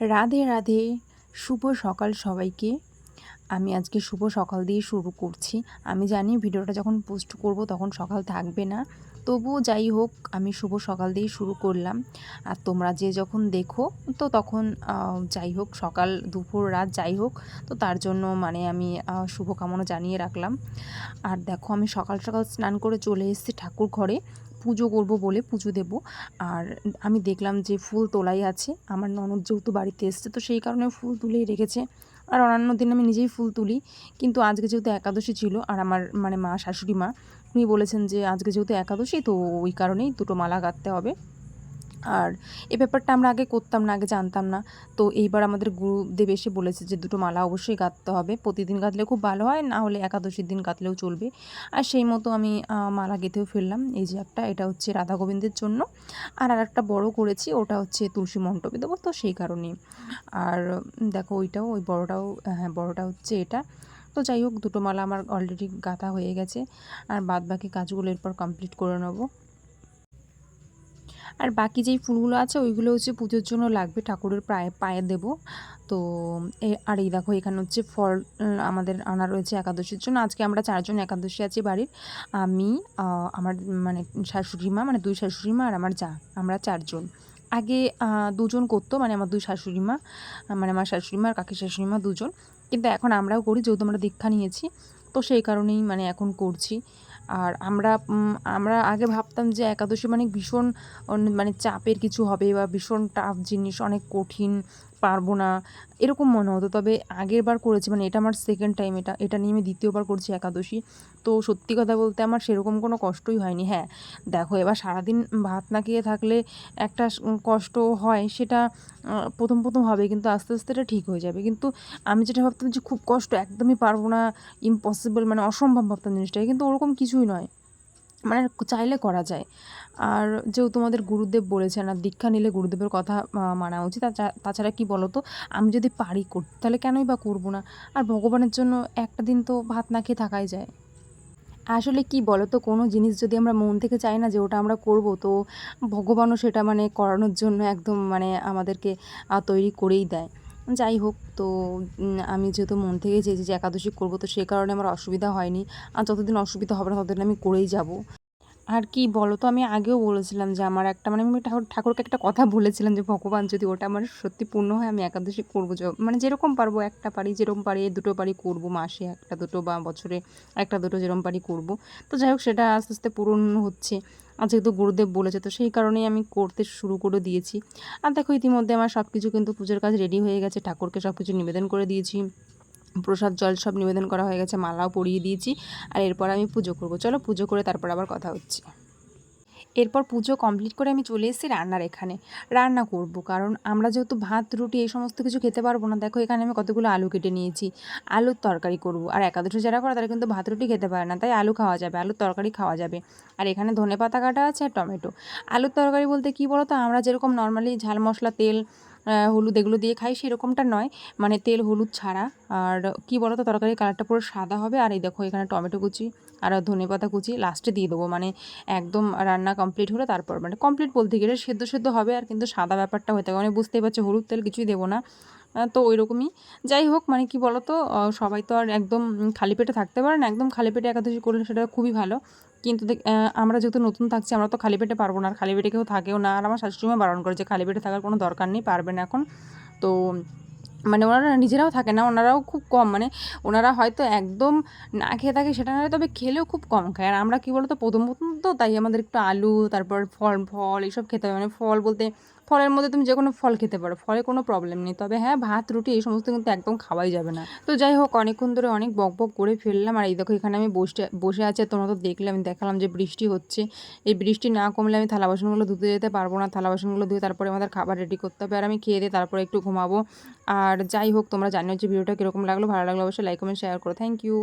রাধে রাধে। শুভ সকাল সবাইকে। আমি আজকে শুভ সকাল দিয়ে শুরু করছি। আমি জানি ভিডিওটা যখন পোস্ট করব তখন সকাল থাকবে না। তবুও যাই হোক, আমি শুভ সকাল দিয়ে শুরু করলাম। আর তোমরা যে যখন দেখো, তো তখন যাই হোক, সকাল, দুপুর, রাত যাই হোক, তো তার জন্য মানে আমি শুভকামনা জানিয়ে রাখলাম। আর দেখো, আমি সকাল সকাল স্নান করে চলে এসেছি ঠাকুর ঘরে। পুজো করব বলে পুজো দেব। আর আমি দেখলাম যে ফুল তোলাই আছে। আমার ননদ যেহেতু বাড়িতে এসছে, তো সেই কারণে ফুল তুলেই রেখেছে। আর অন্যান্য দিন আমি নিজেই ফুল তুলি। কিন্তু আজকে যেহেতু একাদশী ছিল, আর আমার মানে মা, শাশুড়ি মা, উনি বলেছেন যে আজকে যেহেতু একাদশী, তো ওই কারণেই দুটো মালা গাঁথতে হবে। আর এই ব্যাপারটা আমরা আগে করতাম না, আগে জানতাম না। তো এইবার আমাদের গুরুদেব এসে বলেছে যে, দুটো মালা অবশ্যই গাঁথতে হবে। প্রতিদিন গাঁথলে খুব ভালো হয়, না হলে একাদশীর দিন গাঁথলেও চলবে। আর সেই মতো আমি মালা গেঁথেও ফেললাম। এই যে একটা, এটা হচ্ছে রাধা গোবিন্দের জন্য। আর আর একটা বড় করেছি, ওটা হচ্ছে তুলসী মণ্ডপে দেবো, তো সেই কারণেই। আর দেখো ওইটাও, ওই বড়টাও হ্যাঁ বড়টা হচ্ছে এটা। তো যাই হোক, দুটো মালা আমার অলরেডি গাঁথা হয়ে গেছে। আর বাদ বাকি কাজগুলো এরপর কমপ্লিট করে নেব। আর বাকি যেই ফুলগুলো আছে, ওইগুলো হচ্ছে পুজোর জন্য লাগবে, ঠাকুরের পায়ে পায়ে দেব। তো আর এই দেখো, এখানে হচ্ছে ফল আমাদের আনা রয়েছে একাদশীর জন্য। আজকে আমরা চারজন একাদশী আছি বাড়ির। আমি আমার মানে শাশুড়ি মা মানে দুই শাশুড়ি মা আর আমার যা, আমরা চারজন। আগে দুজন করতো মানে আমার দুই শাশুড়ি মা মানে আমার শাশুড়ি মা আর কাকি শাশুড়ি মা দুজন। কিন্তু এখন আমরাও করি, যেহেতু আমরা দীক্ষা নিয়েছি, তো সেই কারণেই মানে এখন করছি। আর আমরা আমরা আগে ভাবতাম যে একাদশী মানে ভীষণ মানে চাপের কিছু হবে বা ভীষণ টাফ জিনিস, অনেক কঠিন পারব না। এরকম মনে হতো। তবে আগের বার করেছি মানে এটা আমার সেকেন্ড টাইম এটা। এটা নিয়ে আমি দ্বিতীয়বার করছি একাদশী। তো সত্যি কথা বলতে আমার সেরকম কোনো কষ্টই হয়নি। হ্যাঁ দেখো এবার সারাদিন ভাত না খেয়ে থাকলে একটা কষ্ট হয়, সেটা প্রথম প্রথম হবে, কিন্তু আস্তে আস্তে এটা ঠিক হয়ে যাবে। কিন্তু আমি যেটা ভাবতাম যে খুব কষ্ট, একদমই পারব না ইম্পসিবল মানে অসম্ভব ভাবতাম জিনিসটাকে। কিন্তু ওরকম কিছুই নয়। মানে চাইলে করা যায়। আর যেহেতু তোমাদের গুরুদেব বলেছেন আর দীক্ষা নিলে গুরুদেবের কথা মানা উচিত। তাছা- তাছাড়া কি বলো তো আমি যদি পারি করতে, তাহলে কেনই বা করব না? আর ভগবানের জন্য একটা দিন তো ভাত না খেয়ে থাকাই যায়। আসলে কি বলো তো কোনো জিনিস যদি আমরা মন থেকে চাই না যে ওটা আমরা করব, তো ভগবানও সেটা মানে করানোর জন্য একদম মানে আমাদেরকে তৈরি করেই দেয়। যাই হোক, তো আমি যেহেতু মন থেকে চেয়েছি যে একাদশী করব, তো সে কারণে আমার অসুবিধা হয়নি। আর যতদিন অসুবিধা হবে না, ততদিন আমি করেই যাব। আর কি বলো তো আমি আগেও বলেছিলাম যে আমার একটা মানে আমি ঠাকুর, ঠাকুরকে একটা কথা বলেছিলাম যে, ভগবান, যদি ওটা আমার সত্যি পূর্ণ হয়, আমি একাদশী করব। মানে যেরকম পারব, একটা পারি, যেরকম পারি দুটো পারি করব মাসে, একটা, দুটো বা বছরে একটা, দুটো যেরকম পারি করব। তো যাই হোক, সেটা আস্তে আস্তে পূরণ হচ্ছে। আর যেহেতু গুরুদেব বলেছে, তো সেই কারণেই আমি করতে শুরু করে দিয়েছি। আর দেখো, ইতিমধ্যে আমার সব কিছু কিন্তু পুজোর কাজ রেডি হয়ে গেছে। ঠাকুরকে সব কিছু নিবেদন করে দিয়েছি। প্রসাদ, জল সব নিবেদন করা হয়ে গেছে, মালাও পরিয়ে দিয়েছি আর এরপর আমি পুজো করব। চলো পুজো করে তারপর আবার কথা হচ্ছে। এরপর পুজো কমপ্লিট করে আমি চলে এসেছি রান্নার এখানে। রান্না করব কারণ আমরা যেহেতু ভাত, রুটি এই সমস্ত কিছু খেতে পারব না, দেখো এখানে আমি কতগুলো আলু কেটে নিয়েছি। আলুর তরকারি করব। আর একাদশী যারা করে তারা কিন্তু ভাত, রুটি খেতে পারে না, তাই আলু খাওয়া যাবে, আলুর তরকারি খাওয়া যাবে। আর এখানে ধনে পাতা কাটা আছে আর টমেটো। আলুর তরকারি বলতে কী বলো তো আমরা যেরকম নর্মালি ঝাল মশলা, তেল হলুদ এগুলো দিয়ে খাই, সেরকমটা নয়। মানে তেল হলুদ ছাড়া। আর কি বলো তো তরকারির কালারটা পুরো সাদা হবে। আর এই দেখো, এখানে টমেটো কুচি আর ধনে পাতা কুচি লাস্টে দিয়ে দেবো। মানে একদম রান্না কমপ্লিট হলে, তারপর মানে কমপ্লিট বলতে গেলে সেদ্ধ সেদ্ধ হবে। আর কিন্তু সাদা ব্যাপারটা হয়ে থাকে। মানে বুঝতেই পারছ, হলুদ তেল কিছুই দেবো না। তো ওই রকমই যাই হোক মানে কি বলো তো সবাই তো আর একদম খালি পেটে থাকতে পারে না। একদম খালি পেটে একাদশী করলে সেটা খুবই ভালো। কিন্তু আমরা যেহেতু নতুন থাকছি, আমরা তো খালি পেটে পারব না, আর খালি পেটে কেউ থাকেও না, আর আমার শাশুড়িমা বারণ করে যে খালি পেটে থাকার কোনো দরকার নেই, পারবে না এখন। তো মানে ওনারা নিজেরাও থাকে না, ওনারাও খুব কম মানে ওনারা হয়তো একদম না খেয়ে থাকে সেটা না তবে খেলেও খুব কম খায়। আর আমরা কী বলতো, প্রথম প্রথম তো তাই আমাদের একটু আলু, তারপর ফল ফল, এইসব খেতে হবে মানে ফল বলতে ফলের মধ্যে তুমি যে কোনো ফল খেতে পারো, ফলে কোনো প্রবলেম নেই। তবে হ্যাঁ ভাত, রুটি, এই সমস্ত কিন্তু একদম খাওয়াই যাবে না। তো যাই হোক, অনেকক্ষণ ধরে অনেক বক বক করে ফেললাম, আর এই দেখো এখানে আমি বসে বসে আছে তোমরা তো দেখলে, আমি দেখালাম যে বৃষ্টি হচ্ছে। এই বৃষ্টি না কমলে আমি থালা বাসনগুলো ধুতে যেতে পারব না, থালা বাসনগুলো ধুয়ে তারপরে আমাদের খাবার রেডি করতে হবে, আর আমি খেয়ে দিয়ে তারপরে একটু ঘুমাবো। আর যাই হোক, তোমরা জানিও যে ভিডিওটা কীরকম লাগল, ভালো লাগল অবশ্যই লাইক কমেন্ট শেয়ার করো। Thank you